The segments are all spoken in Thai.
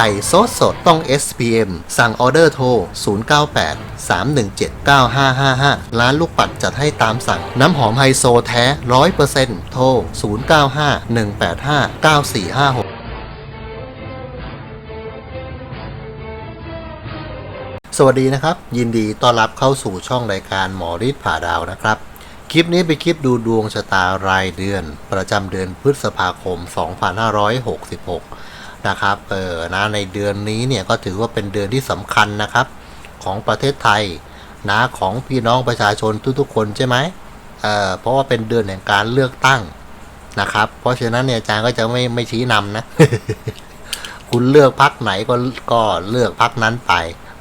ไก่โซดสดต้อง SPM สั่งออเดอร์โทร 098 317 9555 ร้านลูกปัดจัดให้ตามสั่ง น้ำหอมไฮโซแท้ 100%โทร 095 185 9456สวัสดีนะครับ ยินดีต้อนรับเข้าสู่ช่องรายการหมอฤทธิ์ผ่าดาวนะครับ คลิปนี้เป็นคลิปดูดวงชะตารายเดือน ประจำเดือนพฤษภาคม 2566 นะครับเออนะในเดือนนี้เนี่ยก็ถือว่าเป็นเดือนที่สำคัญนะครับ ของประเทศไทยนะของพี่น้องประชาชนทุกๆคนใช่ไหมเออเพราะว่าเป็นเดือนแห่งการเลือกตั้งนะครับ เพราะฉะนั้นเนี่ยอาจารย์ก็จะไม่ไม่ชี้นำนะ คุณเลือกพักไหนก็ก็เลือกพักนั้นไป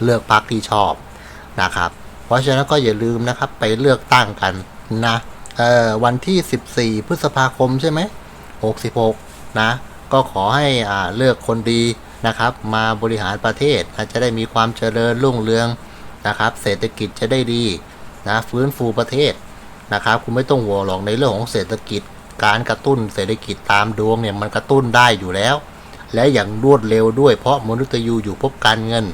เลือกพักที่ชอบนะครับ เพราะฉะนั้นก็อย่าลืมนะครับไปเลือกตั้งกันนะเออวันที่ 14 พฤษภาคมใช่ไหม66 นะ ก็ขอให้อ่าเลือกคนดีนะครับ มาบริหารประเทศจจะได้มีความเจริญรุ่งเรืองนะครับ เศรษฐกิจจะได้ดีนะฟื้นฟูประเทศนะครับ คุณไม่ต้องห่วงหรอกในเรื่องของเศรษฐกิจ การกระตุ้นเศรษฐกิจตามดวงเนี่ยมันกระตุ้นได้อยู่แล้ว และอย่างรวดเร็วด้วยเพราะมนุษย์ยูอยู่พบการเงิน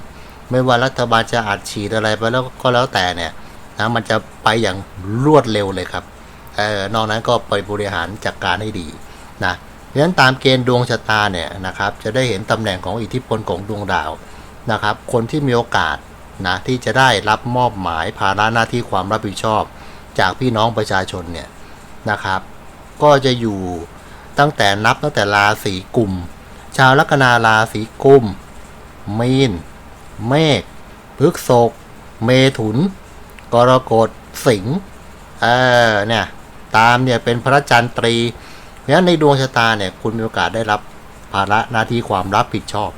ไม่ว่ารัฐบาลจะอัดฉีดอะไรไปแล้วก็แล้วแต่เนี่ยนะมันจะไปอย่างรวดเร็วเลยครับเออนอกนั้นก็ไปบริหารจัดกการให้ดีนะ เพราะฉะนั้นตามเกณฑ์ดวงชะตาเนี่ยนะครับจะได้เห็นตำแหน่งของอิทธิพลของดวงดาวนะครับ คนที่มีโอกาสนะที่จะได้รับมอบหมายภาระหน้าที่ความรับผิดชอบ จากพี่น้องประชาชนเนี่ยนะครับ ก็จะอยู่ตั้งแต่นับตั้งแต่ราศีกุม ชาวลัคนาราศีกุม มีน เมษพฤกษกเมถุน กรกฎสิงห์เออเนี่ยตามเนี่ยเป็นพระจันทร์ตรี เพราะฉะนั้นในดวงชะตาเนี่ยคุณมีโอกาสได้รับภาระหน้าที่ความรับผิดชอบ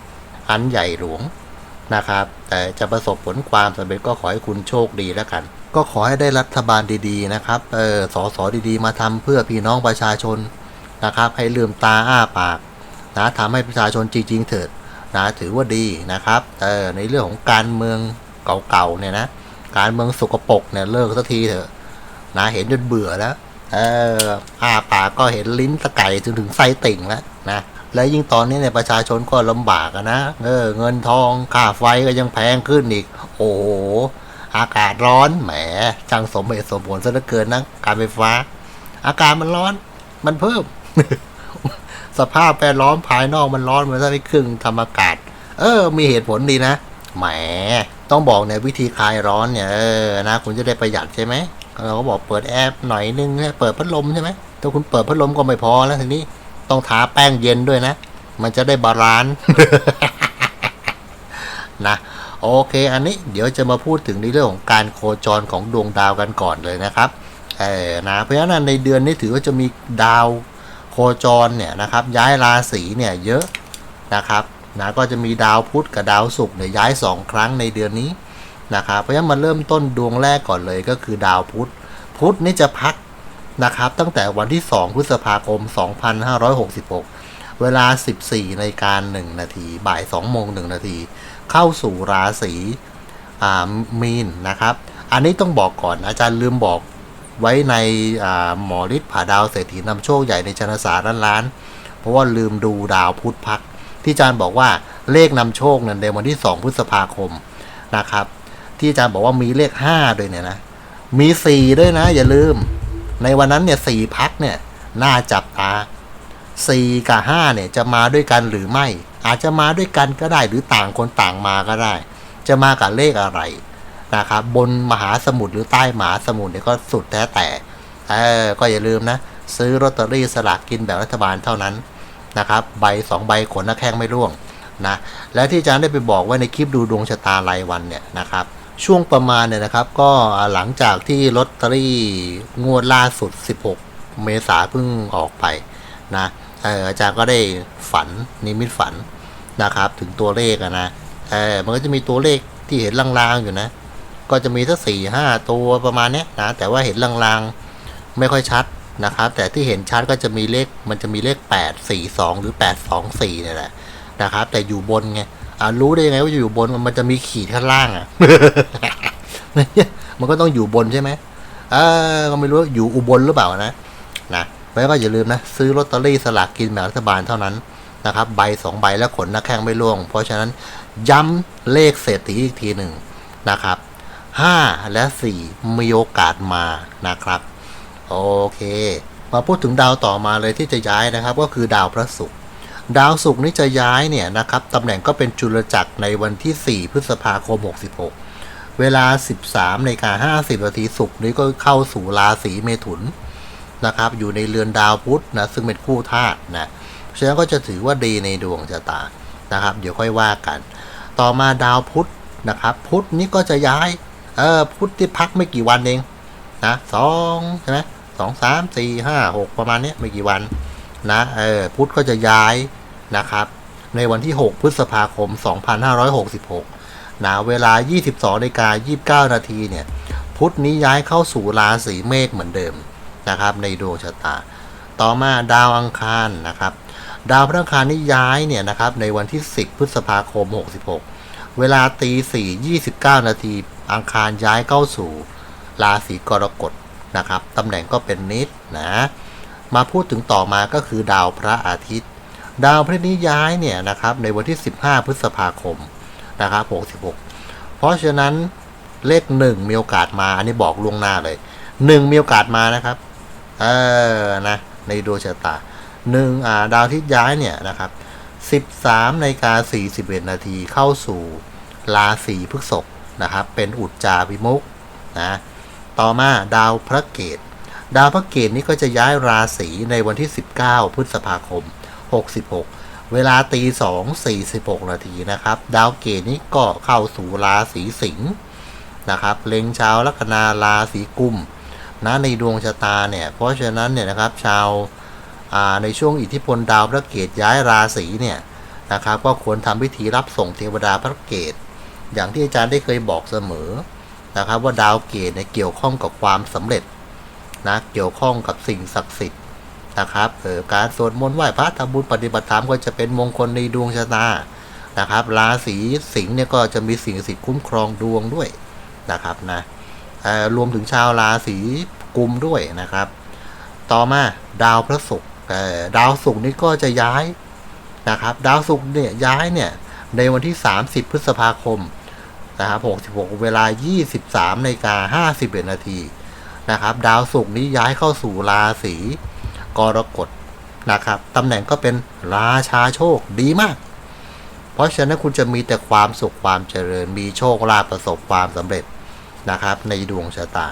อันใหญ่หลวงนะครับ แต่จะประสบผลความสำเร็จก็ขอให้คุณโชคดีแล้วกัน ก็ขอให้ได้รัฐบาลดีๆนะครับเออสอสอดีๆ มาทำเพื่อพี่น้องประชาชนนะครับ ให้ลืมตาอ้าปากนะทำให้ประชาชนจริงๆเถิดนะถือว่าดีนะครับเออในเรื่องของการเมืองเก่าๆเนี่ยนะการเมืองสกปรกเนี่ยเลิกสักทีเถอะนะเห็นจนเบื่อแล้ว เอออ้าปากก็เห็นลิ้นตะไก่จนถึงไส้ติ่งแล้วนะแล้วยิ่งตอนนี้เนี่ยประชาชนก็ลำบากนะเออเงินทองค่าไฟก็ยังแพงขึ้นอีก โอ้โหอากาศร้อนแหมจังสมเหตุสมผลซะเหลือเกินนะการไฟฟ้า อากาศมันร้อน มันเพิ่ม สภาพแวดล้อมภายนอกมันร้อนมือนถ้ไม่ครึ่งทำอากาศ เออ มีเหตุผลดีนะแหมต้องบอกเนี่ยวิธีคลายร้อนเนี่ยเออนะคุณจะได้ประหยัดใช่ไหม เราก็บอกเปิดแอร์หน่อยนึงเปิดพัดลมใช่ไหมถ้าคุณเปิดพัดลมก็ไม่พอแล้วทีนี้ต้องทาแป้งเย็นด้วยนะ มันจะได้บาลานซ์นะโอเค อันนี้เดี๋ยวจะมาพูดถึงในเรื่องของการโคจรของดวงดาวกันก่อนเลยนะครับเออนะเพราะฉะนั้นในเดือนนี้ถือว่าจะมีดาวโคจรเนี่ยนะครับ ย้ายราศีเนี่ยเยอะนะครับนะก็จะมีดาวพุธกับดาวศุกร์เนี่ยย้าย 2 ครั้งในเดือนนี้ นะครับเพราะฉะนั้นมาเริ่มต้นดวงแรกก่อนเลยก็คือดาวพุธ พุธนี่จะพักนะครับ ตั้งแต่วันที่ 2 พฤษภาคม 2566 เวลา 14นการ 1 นาที บ่าย 2 โมง 1 นาที เข้าสู่ราศีมีนนะครับ อันนี้ต้องบอกก่อนอาจารย์ลืมบอกไว้ในหมอฤทธิ์ผาดาวเศรษฐีนำโชคใหญ่ในชนสารล้านล้านเพราะว่าลืมดูดาวพุธพัก ที่อาจารย์บอกว่าเลขนำโชคเนี่ยในวันที่ 2 พฤษภาคมนะครับ ที่อาจารย์บอกว่ามีเลข5ด้วยเนี่ยนะ มี4ด้วยนะ อย่าลืม ในวันนั้นเนี่ยสี่พักเนี่ยน่าจับตา4กับ5เนี่ยจะมาด้วยกันหรือไม่ อาจจะมาด้วยกันก็ได้หรือต่างคนต่างมาก็ได้ จะมากับเลขอะไรนะครับบนมหาสมุทรหรือใต้มหาสมุทรเนี่ยก็สุดแท้แต่เออก็อย่าลืมนะ ซื้อลอตเตอรี่สลากกินแบบรัฐบาลเท่านั้นนะครับใบสองใบขนหน้าแข้งไม่ร่วงนะและที่อาจารย์ได้ไปบอกไว้ในคลิปดูดวงชะตารายวันเนี่ยนะครับ ช่วงประมาณเนี่ยนะครับ ก็หลังจากที่ลอตเตอรี่งวดล่าสุด 16 เมษาเพิ่งออกไปนะอาจารย์ก็ได้ฝันนิมิตฝันนะครับ ถึงตัวเลขนะเออมันก็จะมีตัวเลขที่เห็นลางๆอยู่นะ ก็จะมีสักสี่ห้าตัวประมาณเนี้ยนะแต่ว่าเห็นลางๆไม่ค่อยชัดนะครับ แต่ที่เห็นชัดก็จะมีเลขมันจะมีเลขแปดสี่สองหรือแปดสองสี่เนี่ยแหละนะครับ แต่อยู่บนไง อ่ารู้ได้ยังไงว่าอยู่บนมันจะมีขีดข้างล่างอะมันก็ต้องอยู่บนใช่ไหมเออก็ไม่รู้อยู่อุบลหรือเปล่านะนะเพราะฉะนั้ก็อย่าลืมนะ ซื้อลอตเตอรี่สลากกินแบ่งรัฐบาลเท่านั้นนะครับใบสองใบแล้วขนหน้าแข้งไม่ร่วง เพราะฉะนั้นย้ำเลขเศรษฐีอีกทีหนึ่งนะครับห้าและสี่มีโอกาสมานะครับ โอเค มาพูดถึงดาวต่อมาเลยที่จะย้ายนะครับ ก็คือดาวพระศุกร์ ดาวศุกร์นี้จะย้ายเนี่ยนะครับตำแหน่งก็เป็นจุลจักรในวันที่ 4 พฤษภาคม 66 เวลา 13นาฬิกา50นาทีศุกร์นี้ก็เข้าสู่ราศีเมถุนนะครับอยู่ในเรือนดาวพุธนะซึ่งเป็นคู่ธาตุนะฉะนั้นก็จะถือว่าดีในดวงชะตานะครับ เดี๋ยวค่อยว่ากัน ต่อมาดาวพุธนะครับ พุธนี้ก็จะย้ายเออพุธที่พักไม่กี่วันเองนะสองใช่ไหมสองสามสี่ห้าหกประมาณนี้ไม่กี่วัน นะเออพุธก็จะย้ายนะครับ ในวันที่ 6 พฤษภาคม 2566นะเวลา 22นาฬิกา29 นาทีเนี่ย พุธนี้ย้ายเข้าสู่ราศีเมษเหมือนเดิมนะครับ ในดวงชะตา ต่อมาดาวอังคารนะครับ ดาวพระอังคารนี้ย้ายเนี่ยนะครับ ในวันที่ 10 พฤษภาคม 66 เวลาตี4 29 นาทีอังคารย้ายเข้าสู่ราศีกรกฎนะครับตำแหน่งก็เป็นนิดนะ มาพูดถึงต่อมาก็คือดาวพระอาทิตย์ ดาวพระนี้ย้ายเนี่ยนะครับในวันที่ 15 พฤษภาคมนะครับ66 เพราะฉะนั้นเลขหนึ่งมีโอกาสมา อันนี้บอกล่วงหน้าเลยหนึ่งมีโอกาสมานะครับ เออนะในดวงชะตาหนึ่งอ่าดาวอาทิตย์ย้ายเนี่ยนะครับ13นาฬิกา41 นาทีเข้าสู่ราศีพฤษภนะครับ เป็นอุจจาวิมุกนะต่อมาดาวพระเกต ดาวพระเกตนี้ก็จะย้ายราศีในวันที่ 19 พฤษภาคม 66 เวลาตี2 46นาทีนะครับ ดาวเกตนี้ก็เข้าสู่ราศีสิงห์นะครับเล็งชาวลัคนาราศีกุมนะในดวงชะตาเนี่ยเพราะฉะนั้นเนี่ยนะครับชาวาในช่วงอิทธิพลดาวพระเกตย้ายราศีเนี่ยนะครับก็ควรทำพิธีรับส่งเทวดาพระเกต อย่างที่อาจารย์ได้เคยบอกเสมอนะครับว่าดาวเกตเนี่ยเกี่ยวข้องกับความสำเร็จ นะเกี่ยวข้องกับสิ่งศักดิ์สิทธิ์นะครับเออการสวดมนต์ไหว้พระทำบุญปฏิบัติธรรมก็จะเป็นมงคลในดวงชะตานะครับราศีสิงห์เนี่ยก็จะมีสิ่งศักดิ์สิทธิ์คุ้มครองดวงด้วยนะครับนะออรวมถึงชาวราศีกุมด้วยนะครับ ต่อมาดาวพระศุกร์ดาวศุกร์นี่ก็จะย้ายนะครับ ดาวศุกร์เนี่ยย้ายเนี่ยในวันที่ 30 พฤษภาคมนะครับ66 เวลา 23นาฬิกา51นาที นะครับ ดาวศุกร์นี้ย้ายเข้าสู่ราศีกรกฎนะครับตำแหน่งก็เป็นราชาโชคดีมาก เพราะฉะนั้นคุณจะมีแต่ความสุขความเจริญ มีโชคลาภประสบความสำเร็จนะครับ ในดวงชะตา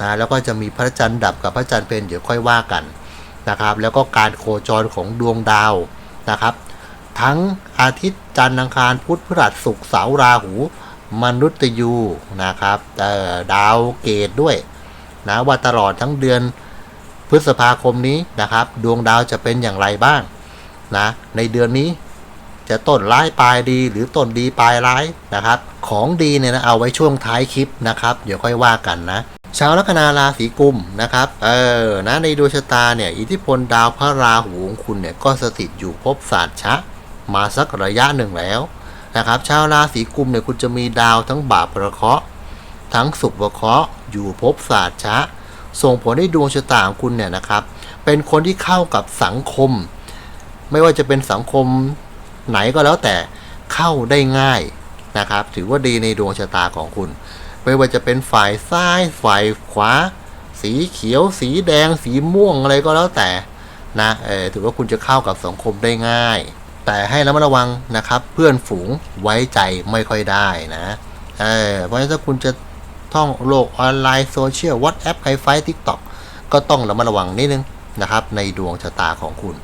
นะแล้วก็จะมีพระจันทร์ดับกับพระจันทร์เป็นเดี๋ยวค่อยว่ากันนะครับ แล้วก็การโคจรของดวงดาวนะครับ ทั้งอาทิตย์จันทร์อังคารพุธพฤหัสศุกร์เสาร์ราหูมนุษย์ยูนะครับเอ่ดาวเกตด้วย นะว่าตลอดทั้งเดือนพฤษภาคมนี้นะครับ ดวงดาวจะเป็นอย่างไรบ้างนะในเดือนนี้จะต้นร้ายปลายดีหรือต้นดีปลายร้ายนะครับ ของดีเนี่ยนะเอาไว้ช่วงท้ายคลิปนะครับ เดี๋ยวค่อยว่ากันนะชาวลัคนาราศีกุมนะครับ เออ นะ ในดวงชะตาเนี่ย อิทธิพลดาวพระราหูของคุณเนี่ย ก็สถิตอยู่ภพศาสตร์ชะ มาสักระยะหนึ่งแล้วนะครับ ชาวราศีกุมเนี่ย คุณจะมีดาวทั้งบาปประเคราะห์ ทั้งสุขประเคราะห์อยู่ภพศาสตร์ชะ ส่งผลให้ดวงชะตาของคุณเนี่ยนะครับ เป็นคนที่เข้ากับสังคม ไม่ว่าจะเป็นสังคมไหนก็แล้วแต่เข้าได้ง่ายนะครับ ถือว่าดีในดวงชะตาของคุณ ไม่ว่าจะเป็นฝ่ายซ้ายฝ่ายขวา สีเขียว สีแดง สีม่วงอะไรก็แล้วแต่นะเออถือว่าคุณจะเข้ากับสังคมได้ง่าย แต่ให้ระมัดระวังนะครับ เพื่อนฝูงไว้ใจไม่ค่อยได้นะเออเพราะฉะนั้นถ้าคุณจะ ท่องโลกออนไลน์โซเชียลวอทแอปไฮไฟทิกตอกก็ต้องระมัดระวังนิดนึงนะครับในดวงชะตาของคุณ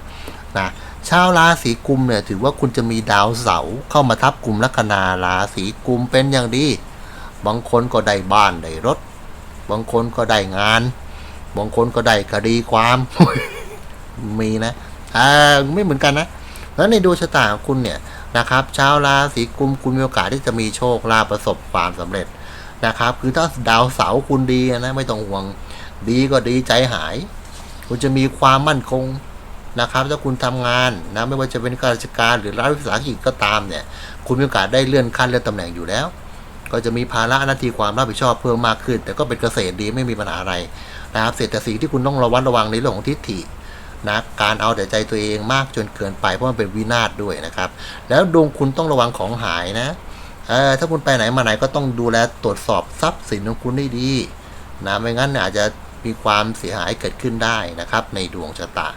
นะชาวราศีกุมเนี่ยถือว่าคุณจะมีดาวเสาร์เข้ามาทับกลุ่มลัคนาราศีกุมเป็นอย่างดี บางคนก็ได้บ้านได้รถ บางคนก็ได้งาน บางคนก็ได้คดีความ มีนะอ่าไม่เหมือนกันนะแล้วในดวงชะตาของคุณเนี่ยนะครับ ชาวราศีกุมคุณมีโอกาสที่จะมีโชคลาภประสบความสำเร็จ นะครับ คือถ้าดาวเสาร์คุณดีนะไม่ต้องห่วง ดีก็ดีใจหาย คุณจะมีความมั่นคงนะครับ ถ้าคุณทำงานนะไม่ว่าจะเป็นข้าราชการหรือรัฐวิสาหกิจก็ตามเนี่ย คุณมีโอกาสได้เลื่อนขั้นเลื่อนตำแหน่งอยู่แล้ว ก็จะมีภาระหน้าที่ความรับผิดชอบเพิ่มมากขึ้น แต่ก็เป็นเกษตรดีไม่มีปัญหาอะไรนะครับเศรษฐศีที่คุณต้องระวัดระวังในเรื่องของทิฏฐินะการเอาแต่ใจตัวเองมากจนเกินไปเพราะมันเป็นวินาศด้วยนะครับ แล้วดวงคุณต้องระวังของหายนะ เออถ้าคุณไปไหนมาไหนก็ต้องดูแลตรวจสอบทรัพย์สินของคุณให้ดีนะไม่งั้นอาจจะมีความเสียหายเกิดขึ้นได้นะครับ ในดวงชะตา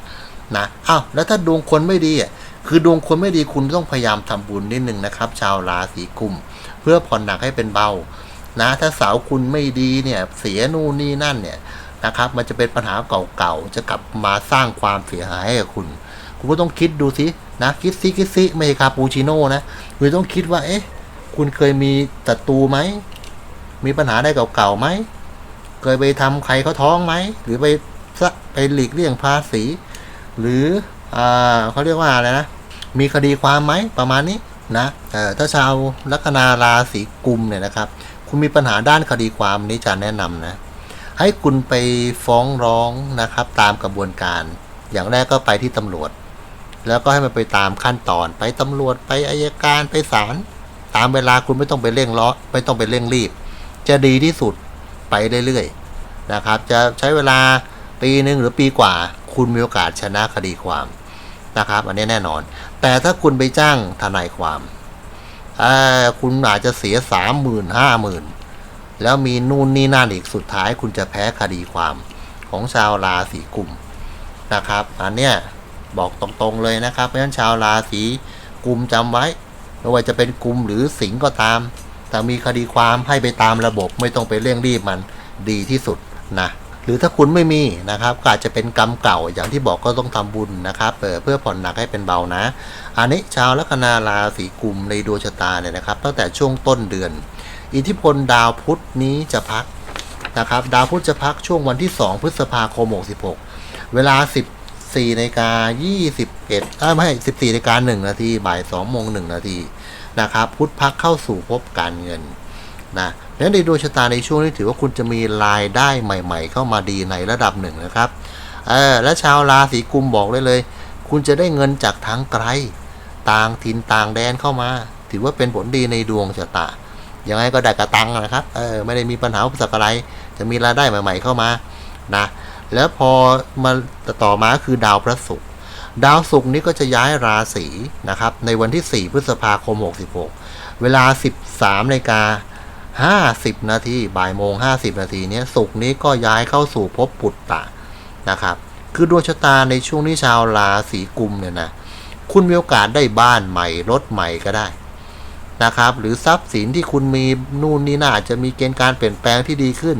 นะอ้าวแล้วถ้าดวงคนไม่ดีอะคือดวงคนไม่ดีคุณต้องพยายามทำบุญนิดนึงนะครับ ชาวราศีกุม เพื่อผ่อนหนักให้เป็นเบานะถ้าสาวคุณไม่ดีเนี่ยเสียนู่นนี่นั่นเนี่ยนะครับ มันจะเป็นปัญหาเก่าๆจะกลับมาสร้างความเสียหายให้กับคุณ คุณก็ต้องคิดดูสินะคิดซิคิดซิไม่ใช่คาปูชิโน่นะคุณต้องคิดว่าเอ๊ะ คุณเคยมีศัตรูไหม มีปัญหาได้เก่าๆไหม เคยไปทำใครเขาท้องไหม หรือไปไปหลีกเลี่ยงภาษี หรืออ่าเขาเรียกว่าอะไรนะ มีคดีความไหมประมาณนี้นะเออถ้าชาวลัคนาราศีกุมเนี่ยนะครับ คุณมีปัญหาด้านคดีความนี้จะแนะนำนะ ให้คุณไปฟ้องร้องนะครับ ตามกระบวนการ อย่างแรกก็ไปที่ตำรวจ แล้วก็ให้มันไปตามขั้นตอนไปตำรวจไปอายการไปศาล ตามเวลาคุณไม่ต้องไปเร่งร้อนไม่ต้องไปเร่งรีบ จะดีที่สุดไปเรื่อยๆนะครับ จะใช้เวลาปีหนึ่งหรือปีกว่า คุณมีโอกาสชนะคดีความนะครับ อันนี้แน่นอน แต่ถ้าคุณไปจ้างทนายความคุณอาจจะเสียสามหมื่นห้าหมื่นแล้วมีนู่นนี่นั่นอีกสุดท้าย คุณจะแพ้คดีความของชาวราศีกุมนะครับ อันเนี้ยบอกตรงๆเลยนะครับเพราะฉะนั้นชาวราศีกุมจำไว้ ไม่ว่าจะเป็นกลุ่มหรือสิงก็ตาม แต่มีคดีความให้ไปตามระบบไม่ต้องไปเร่งรีบมันดีที่สุดนะหรือถ้าคุณไม่มีนะครับก็อาจจะเป็นกรรมเก่าอย่างที่บอกก็ต้องทำบุญนะครับเพื่อผ่อนหนักให้เป็นเบานะ อันนี้ชาวลัคนาราศีกุมในดวงชะตาเนี่ยนะครับ ตั้งแต่ช่วงต้นเดือน อิทธิพลดาวพุธนี้จะพักนะครับ ดาวพุธจะพักช่วงวันที่ 2 พฤษภาคม 66 เวลา 14นาฬิกา21เอ้ไม่ใช่14นาฬิกา1นาทีบ่าย2โมง1นาทีนะครับพุธพักเข้าสู่ภพการเงินนะและในดวงชะตาในช่วงนี้ถือว่าคุณจะมีรายได้ใหม่ ๆ เข้ามาดีในระดับหนึ่งนะครับเออและชาวราศีกุมบอกเลยเลย คุณจะได้เงินจากทางไกล ต่างถิ่นต่างแดนเข้ามา ถือว่าเป็นผลดีในดวงชะตายังไงก็ได้กระตังนะครับเออไม่ได้มีปัญหาอุปสรรคอะไร จะมีรายได้ใหม่ ๆ เข้ามานะ แล้วพอมาต่อมาคือดาวพระศุกร์ดาวศุกร์นี้ก็จะย้ายราศีนะครับ ในวันที่ 4 พฤษภาคม 66 เวลา 13นาฬิกา50 นาทีบ่ายโมง 50 นาทีเนี้ยศุกร์นี้ก็ย้ายเข้าสู่ภพปุตตะนะครับ คือดวงชะตาในช่วงนี้ชาวราศีกุมเนี่ยนะคุณมีโอกาสได้บ้านใหม่รถใหม่ก็ได้นะครับ หรือทรัพย์สินที่คุณมีนู่นนี่น่าจะมีเกณฑ์การเปลี่ยนแปลงที่ดีขึ้น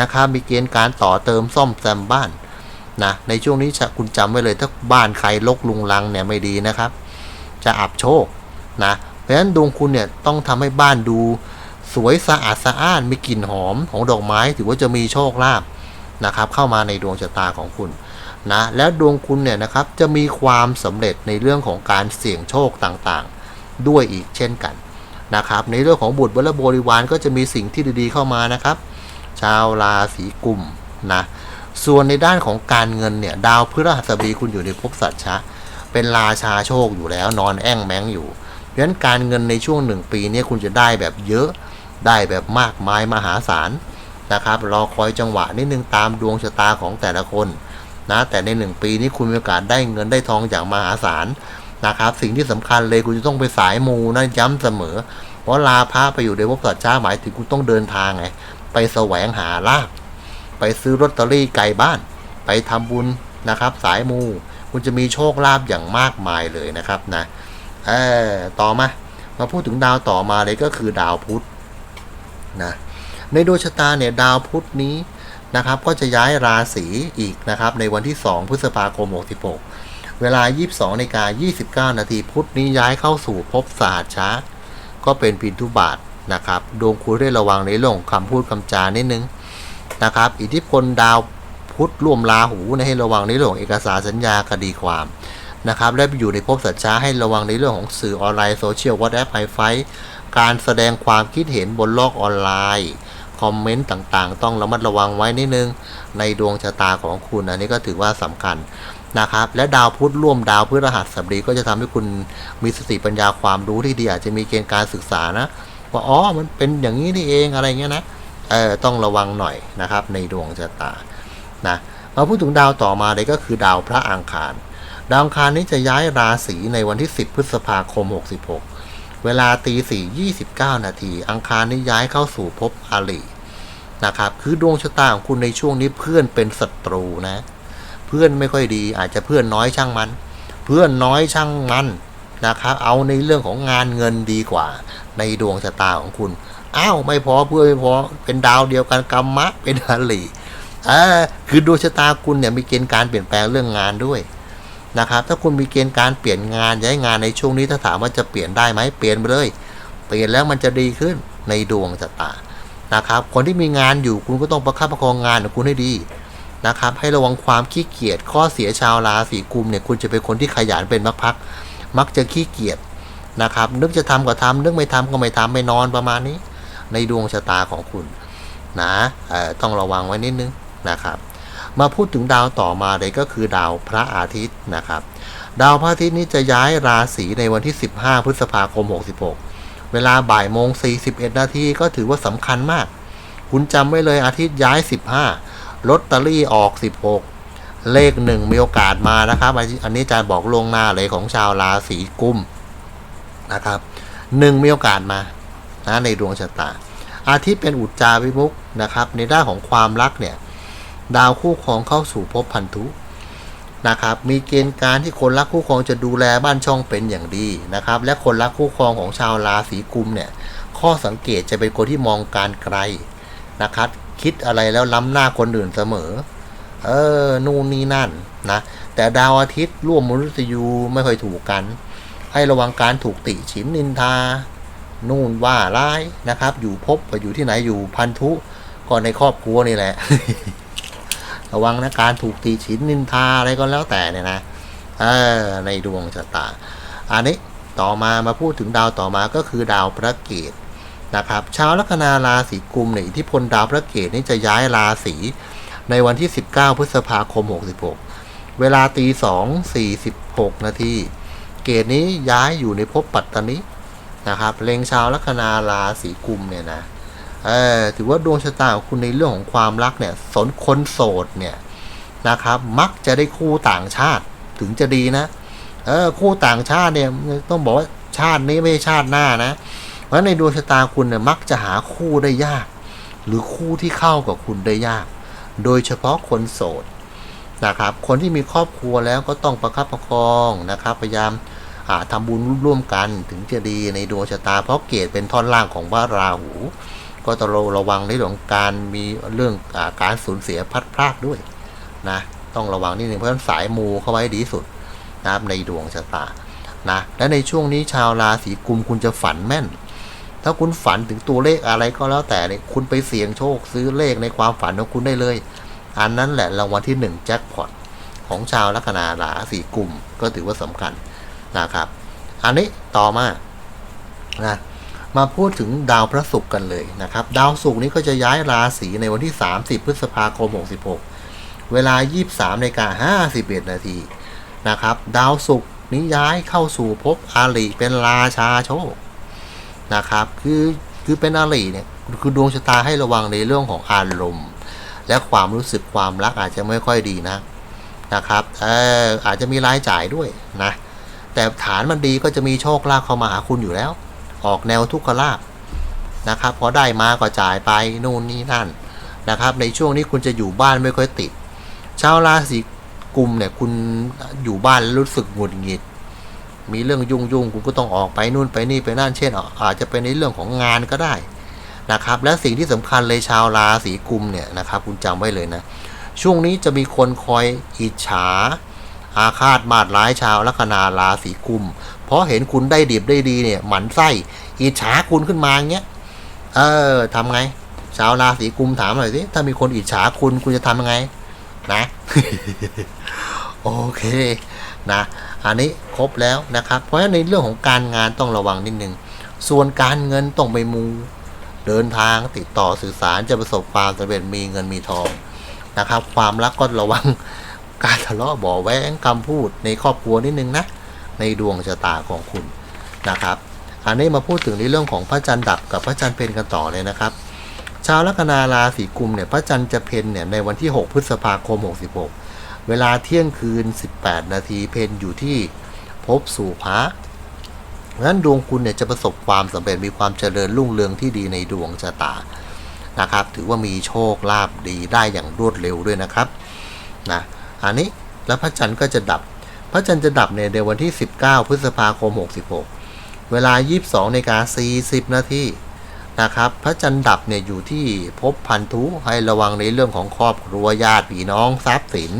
นะครับมีเกณฑ์การต่อเติมซ่อมแซมบ้านนะในช่วงนี้จะคุณจำไว้เลยถ้าบ้านใครลกลุงลังเนี่ยไม่ดีนะครับ จะอับโชคนะเพราะฉะนั้นดวงคุณเนี่ยต้องทำให้บ้านดูสวยสะอาดสะอ้านมีกลิ่นหอมของดอกไม้ถือว่าจะมีโชคลาภนะครับ เข้ามาในดวงชะตาของคุณนะแล้วดวงคุณเนี่ยนะครับจะมีความสำเร็จในเรื่องของการเสี่ยงโชคต่างๆ ด้วยอีกเช่นกันนะครับ ในเรื่องของบุตรและบริวารก็จะมีสิ่งที่ดีๆเข้ามานะครับ ชาวราศีกุมนะส่วนในด้านของการเงินเนี่ย ดาวพฤหัสบดีคุณอยู่ในภพสัตชะ เป็นราชาโชคอยู่แล้วนอนแอ่งแมงอยู่เพราะฉะนั้นการเงินในช่วงหนึ่งปีนี้คุณจะได้แบบเยอะได้แบบมากมายมหาศาลนะครับรอคอยจังหวะนิดนึงตามดวงชะตาของแต่ละคนนะแต่ในหนึ่งปีนี้คุณมีโอกาสได้เงินได้ทองอย่างมหาศาลนะครับ สิ่งที่สำคัญเลยคุณจะต้องไปสายมูนะย้ำเสมอ เพราะลาพระไปอยู่ในภพสัตว์ช้าหมายถึงคุณต้องเดินทางไง ไปแสวงหาลาภไปซื้อลอตเตอรี่ไกลบ้าน ไปทำบุญนะครับ สายมู คุณจะมีโชคลาภอย่างมากมายเลยนะครับนะเออต่อมามาพูดถึงดาวต่อมาเลยก็คือดาวพุธนะในดวงชะตาเนี่ยดาวพุธนี้นะครับ ก็จะย้ายราศีอีกนะครับ ในวันที่ 2 พฤษภาคม 66 เวลา 22นาฬิกา29 นาทีพุธนี้ย้ายเข้าสู่ภพศาสตร์ช้า ก็เป็นพินทุบาท นะครับดวงคุณได้ระวังในเรื่องของคำพูดคำจานิดนึงนะครับ อิทธิพลดาวพุธร่วมราหูนะให้ระวังในเรื่องเอกสารสัญญาคดีความนะครับและไปอยู่ในภพสัจจาให้ระวังในเรื่องของสื่อออนไลน์โซเชียลวอทแอปไฮไฟการแสดงความคิดเห็นบนโลกออนไลน์คอมเมนต์ต่างๆ ต้องระมัดระวังไว้นิดนึง ในดวงชะตาของคุณอันนี้ก็ถือว่าสำคัญนะครับ และดาวพุธร่วมดาวพฤหัสบดีก็จะทำให้คุณมีสติปัญญาความรู้ที่ดีอาจจะมีเกณฑ์การศึกษานะ ว่าอ๋อมันเป็นอย่างนี้นี่เองอะไรเงี้ยนะเออต้องระวังหน่อยนะครับ ในดวงชะตานะมาพูดถึงดาวต่อมาเลยก็คือดาวพระอังคาร ดาวอังคารนี้จะย้ายราศีในวันที่ 10 พฤษภาคม 66 เวลาตี4 29นาที อังคารนี้ย้ายเข้าสู่ภพอาลีนะครับคือดวงชะตาของคุณในช่วงนี้เพื่อนเป็นศัตรูนะ เพื่อนไม่ค่อยดีอาจจะเพื่อนน้อยช่างมัน เพื่อนน้อยช่างมัน นะครับ เอาในเรื่องของงานเงินดีกว่า ในดวงชะตาของคุณอ้าวไม่พอเพื่อไม่พอเป็นดาวเดียวกันกรรมะเป็นอาลีอ่าคือดวงชะตาคุณเนี่ยมีเกณฑ์การเปลี่ยนแปลงเรื่องงานด้วยนะครับ ถ้าคุณมีเกณฑ์การเปลี่ยนงานย้ายงานในช่วงนี้ถ้าถามว่าจะเปลี่ยนได้ไหมเปลี่ยนไปเลย เปลี่ยนแล้วมันจะดีขึ้นในดวงชะตานะครับ คนที่มีงานอยู่คุณก็ต้องประคับประคองงานของคุณให้ดีนะครับ ให้ระวังความขี้เกียจข้อเสียชาวราศีกุมเนี่ยคุณจะเป็นคนที่ขยันเป็นพักๆ มักจะขี้เกียจนะครับ นึกจะทำก็ทำนึกไม่ทำก็ไม่ทำไม่นอนประมาณนี้ ในดวงชะตาของคุณนะต้องระวังไว้นิดนึงนะครับ มาพูดถึงดาวต่อมาเลยก็คือดาวพระอาทิตย์นะครับ ดาวพระอาทิตย์นี้จะย้ายราศีในวันที่ 15 พฤษภาคม 66 เวลาบ่ายโมง 41 นาทีก็ถือว่าสำคัญมาก คุณจำไว้เลยอาทิตย์ย้าย 15ลอตเตอรี่ออก 16 เลขหนึ่งมีโอกาสมานะครับ อันนี้อาจารย์บอกลวงหน้าเลยของชาวราศีกุมนะครับหนึ่งมีโอกาสมานะในดวงชะตา อาทิตย์เป็นอุจจาวิมุกนะครับ ในด้านของความรักเนี่ย ดาวคู่ครองเข้าสู่ภพพันธุนะครับ มีเกณฑ์การที่คนรักคู่ครองจะดูแลบ้านช่องเป็นอย่างดีนะครับ และคนรักคู่ครองของชาวราศีกุมเนี่ย ข้อสังเกตจะเป็นคนที่มองการไกลนะครับ คิดอะไรแล้วล้ำหน้าคนอื่นเสมอ เออ นู่นนี่นั่นนะ แต่ดาวอาทิตย์ร่วมมนุษยูไม่ค่อยถูกกัน ให้ระวังการถูกติฉินนินทา นู่นว่าร้ายนะครับ อยู่พบไปอยู่ที่ไหนอยู่พันธุก็ในครอบครัวนี่แหละ ระวังนะการถูกตีฉินนินทาอะไรก็แล้วแต่เนี่ยนะเออในดวงชะตา อันนี้ต่อมามาพูดถึงดาวต่อมาก็คือดาวพระเกตนะครับชาวลัคนาราศีกุมเนี่ยอิทธิพลดาวพระเกตนี่จะย้ายราศี ในวันที่ 19 พฤษภาคม 66 เวลาตี2 46 นาทีเกตนี้ย้ายอยู่ในภพปัตตานินะครับเลงชาวลัคนาราศีกุมเนี่ยนะเออถือว่าดวงชะตาของคุณในเรื่องของความรักเนี่ยสนคนโสดเนี่ยนะครับมักจะได้คู่ต่างชาติถึงจะดีนะเออคู่ต่างชาติเนี่ยต้องบอกว่าชาตินี้ไม่ใช่ชาติหน้านะเพราะในดวงชะตาคุณเนี่ยมักจะหาคู่ได้ยาก หรือคู่ที่เข้ากับคุณได้ยาก โดยเฉพาะคนโสดนะครับ คนที่มีครอบครัวแล้วก็ต้องประคับประคองนะครับ พยายามอ่าทำบุญร่วมกันถึงจะดีในดวงชะตา เพราะเกตเป็นท่อนล่างของว่าราหู ก็ต้องระวังในเรื่องการมีเรื่องอการสูญเสียพัดพรากด้วยนะต้องระวังนิดนึงเพราะฉะนั้นสายมูเข้าไว้ดีสุดนะครับในดวงชะตานะและในช่วงนี้ชาวราศีกุมคุณจะฝันแม่น ถ้าคุณฝันถึงตัวเลขอะไรก็แล้วแต่เนี่ยคุณไปเสี่ยงโชคซื้อเลขในความฝันของคุณได้เลย อันนั้นแหละรางวัลที่หนึ่งแจ็คพอตของชาวลัคนาราศีกลุ่มก็ถือว่าสำคัญนะครับ อันนี้ต่อมานะมาพูดถึงดาวพระศุกร์กันเลยนะครับ ดาวศุกร์นี้ก็จะย้ายราศีในวันที่ 30 พฤษภาคม 66 เวลา 23นาฬิกา51 นาทีนะครับ ดาวศุกร์นี้ย้ายเข้าสู่ภพอาลีเป็นราชาโชค นะครับ คือคือเป็นอาลีเนี่ยคือดวงชะตาให้ระวังในเรื่องของอารมณ์ และความรู้สึกความรักอาจจะไม่ค่อยดีนะนะครับเอออาจจะมีรายจ่ายด้วยนะแต่ฐานมันดีก็จะมีโชคลาภเข้ามาหาคุณอยู่แล้ว ออกแนวทุกขลาภนะครับพอได้มาก็จ่ายไปนู่นนี่นั่นนะครับ ในช่วงนี้คุณจะอยู่บ้านไม่ค่อยติดชาวราศีกุมเนี่ยคุณอยู่บ้านรู้สึกหงุดหงิด มีเรื่องยุ่งยุ่งๆคุณก็ต้องออกไปนู่นไปนี่ไปนั่นเช่น อาจจะเป็นในเรื่องของงานก็ได้นะครับ และสิ่งที่สำคัญเลยชาวราศีกุมเนี่ยนะครับคุณจำไว้เลยนะ ช่วงนี้จะมีคนคอยอิจฉา อาฆาตมาดร้ายชาวลัคนาราศีกุม เพราะเห็นคุณได้ดีบได้ดีเนี่ยหมันไส้อิจฉาคุณขึ้นมาอย่างเงี้ยเออทำไง ชาวราศีกุมถามหน่อยสิถ้ามีคนอิจฉาคุณคุณจะทำยังไง นะ โอเคนะอันนี้ครบแล้วนะครับเพราะฉะนั้นในเรื่องของการงานต้องระวังนิดนึงส่วนการเงินต้องไปมูเดินทางติดต่อสื่อสารจะประสบความสำเร็จมีเงินมีทองนะครับ ความรักก็ระวังการทะเลาะเบ่อแว้งคำพูดในครอบครัวนิดนึงนะในดวงชะตาของคุณนะครับอันนี้มาพูดถึงในเรื่องของพระจันทร์ดับกับพระจันทร์เพนกันต่อเลยนะครับ ชาวลัคนาราศีกุมเนี่ยพระจันทร์จะเพ็ญเนี่ยในวันที่ 6 พฤษภาคม 66 เวลาเที่ยงคืน 18 นาทีเพ็ญอยู่ที่ภพสู่พระเพราะฉะนั้นดวงคุณเนี่ยจะประสบความสำเร็จมีความเจริญรุ่งเรืองที่ดีในดวงชะตานะครับ ถือว่ามีโชคลาภดีได้อย่างรวดเร็วด้วยนะครับนะอันนี้แล้วพระจันทร์ก็จะดับ พระจันทร์จะดับในในวันที่ 19 พฤษภาคม 66 เวลา 22นาฬิกา40 นาทีนะครับ พระจันทร์ดับเนี่ยอยู่ที่ภพพันธุให้ระวังในเรื่องของครอบครัวญาติพี่น้องทรัพย์สิน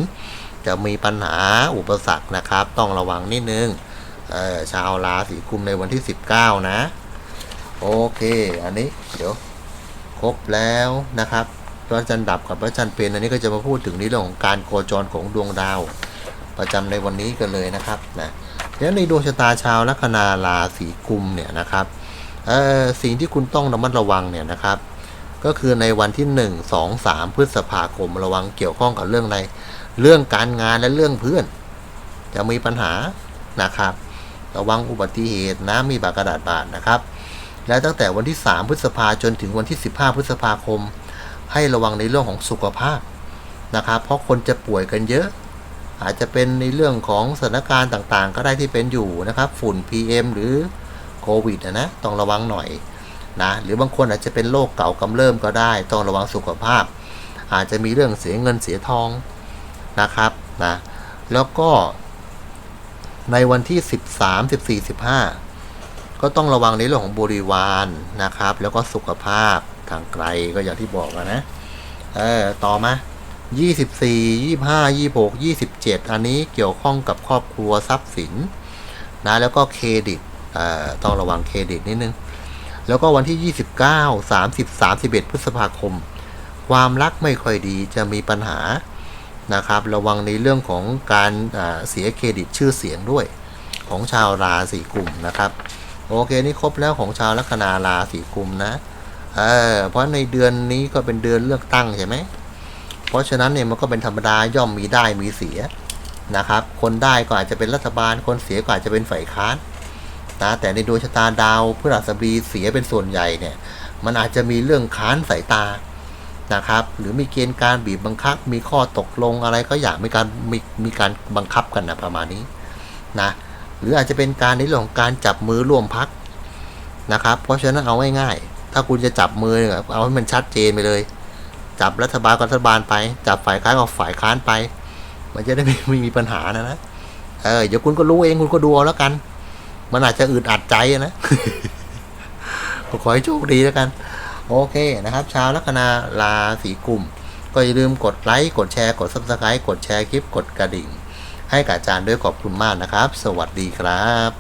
จะมีปัญหาอุปสรรคนะครับ ต้องระวังนิดนึงชาวราศีกุมในวันที่ 19 นะ โอเค อันนี้เดี๋ยวครบแล้วนะครับพระจันทร์ดับกับพระจันทร์เป็นอันนี้ก็จะมาพูดถึงในเรื่องของการโคจรของดวงดาว ประจำในวันนี้กันเลยนะครับนะแล้วในดวงชะตาชาวลัคนาราศีกุมเนี่ยนะครับสิ่งที่คุณต้องระมัดระวังเนี่ยนะครับ ก็คือในวันที่ 1 2 3 พฤษภาคมระวังเกี่ยวข้องกับเรื่องอะไร เรื่องการงานและเรื่องเพื่อน จะมีปัญหานะครับ ระวังอุบัติเหตุนะมีบากระดาษบาดนะครับ และตั้งแต่วันที่ 3 พฤษภาจนถึงวันที่ 15 พฤษภาคม ให้ระวังในเรื่องของสุขภาพนะครับ เพราะคนจะป่วยกันเยอะ อาจจะเป็นในเรื่องของสถานการณ์ต่างๆ ก็ได้ที่เป็นอยู่นะครับ ฝุ่น PM หรือโควิดนะ ต้องระวังหน่อยนะหรือบางคนอาจจะเป็นโรคเก่ากำเริบก็ได้ ต้องระวังสุขภาพ อาจจะมีเรื่องเสียเงินเสียทอง นะครับนะแล้วก็ในวันที่ 13 14 15 ก็ต้องระวังในเรื่องของบริวารนะครับ แล้วก็สุขภาพทางไกลก็อย่างที่บอกนะเออต่อมา 24 25 26 27 อันนี้เกี่ยวข้องกับครอบครัวทรัพย์สินนะแล้วก็เครดิตเอ่อต้องระวังเครดิตนิดนึง แล้วก็วันที่ 29 30 31 พฤษภาคม ความรักไม่ค่อยดีจะมีปัญหา นะครับ ระวังในเรื่องของการเสียเครดิตชื่อเสียงด้วย ของชาวราศีกุมนะครับโอเคนี่ครบแล้วของชาวลัคนาราศีกุมนะเออเพราะในเดือนนี้ก็เป็นเดือนเลือกตั้งใช่ไหมเพราะฉะนั้นเนี่ยมันก็เป็นธรรมดาย่อมมีได้มีเสียนะครับ คนได้ก็อาจจะเป็นรัฐบาล คนเสียก็อาจจะเป็นฝ่ายค้านนะแต่ในดวงชะตาดาวพฤหัสบดีเสียเป็นส่วนใหญ่เนี่ย มันอาจจะมีเรื่องค้านสายตา นะครับ หรือมีเกณฑ์การบีบบังคับ มีข้อตกลงอะไรก็อยางมีการมีมีการบังคับกันนะประมาณนี้นะหรืออาจจะเป็นการในเรื่องของการจับมือร่วมพักนะครับ เพราะฉะนั้นเอาง่ายๆ ถ้าคุณจะจับมือเนี่ยเอาให้มันชัดเจนไปเลย จับรัฐบาลกับรัฐบาลไป จับฝ่ายค้านกับฝ่ายค้านไป มันจะได้ไม่ไม่มีปัญหานะนะเออเดี๋ยวคุณก็รู้เองคุณก็ดูเอาแล้วกัน มันอาจจะอึดอัดใจนะขอให้โชคดีแล้วกัน โอเคนะครับ ชาวลัคนาราศีกุมก็อย่าลืมกดไลค์กดแชร์กด subscribe กดแชร์คลิปกดกระดิ่ง ให้กับอาจารย์ด้วยขอบคุณมากนะครับ สวัสดีครับ